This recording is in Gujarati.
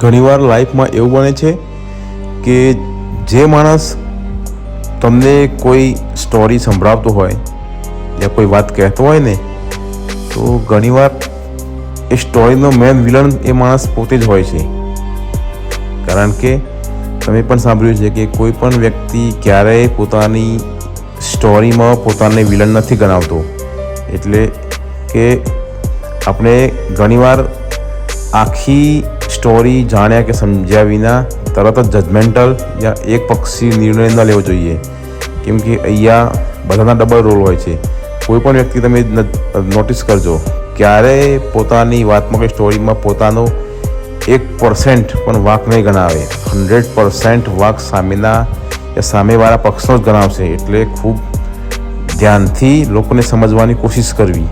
ઘણીવાર લાઈફમાં એવું બને છે કે જે માણસ તમને કોઈ સ્ટોરી સંભળાવતો હોય યા કોઈ વાત કહેતો હોય ને, તો ઘણીવાર એ સ્ટોરીનો મેન વિલન એ માણસ પોતે જ હોય છે. કારણ કે તમે પણ સાંભળ્યું છે કે કોઈ પણ વ્યક્તિ ક્યારેય પોતાની સ્ટોરીમાં પોતાને વિલન નથી ગણાવતો. એટલે કે આપણે ઘણીવાર આખી સ્ટોરી જાણ્યા કે સમજ્યા વિના તરત જ જજમેન્ટલ યા એક પક્ષી નિર્ણય ન લેવો જોઈએ. કેમ કે અહીંયા બધાના ડબલ રોલ હોય છે. કોઈ પણ વ્યક્તિ તમે નોટિસ કરજો, ક્યારેય પોતાની વાતમાં કે સ્ટોરીમાં પોતાનો એક પર્સન્ટ પણ વાક નહીં ગણાવે. હંડ્રેડ પર્સન્ટ વાક સામેના યા સામેવાળા પક્ષનો જ ગણાવશે. એટલે ખૂબ ધ્યાનથી લોકોને સમજવાની કોશિશ કરવી.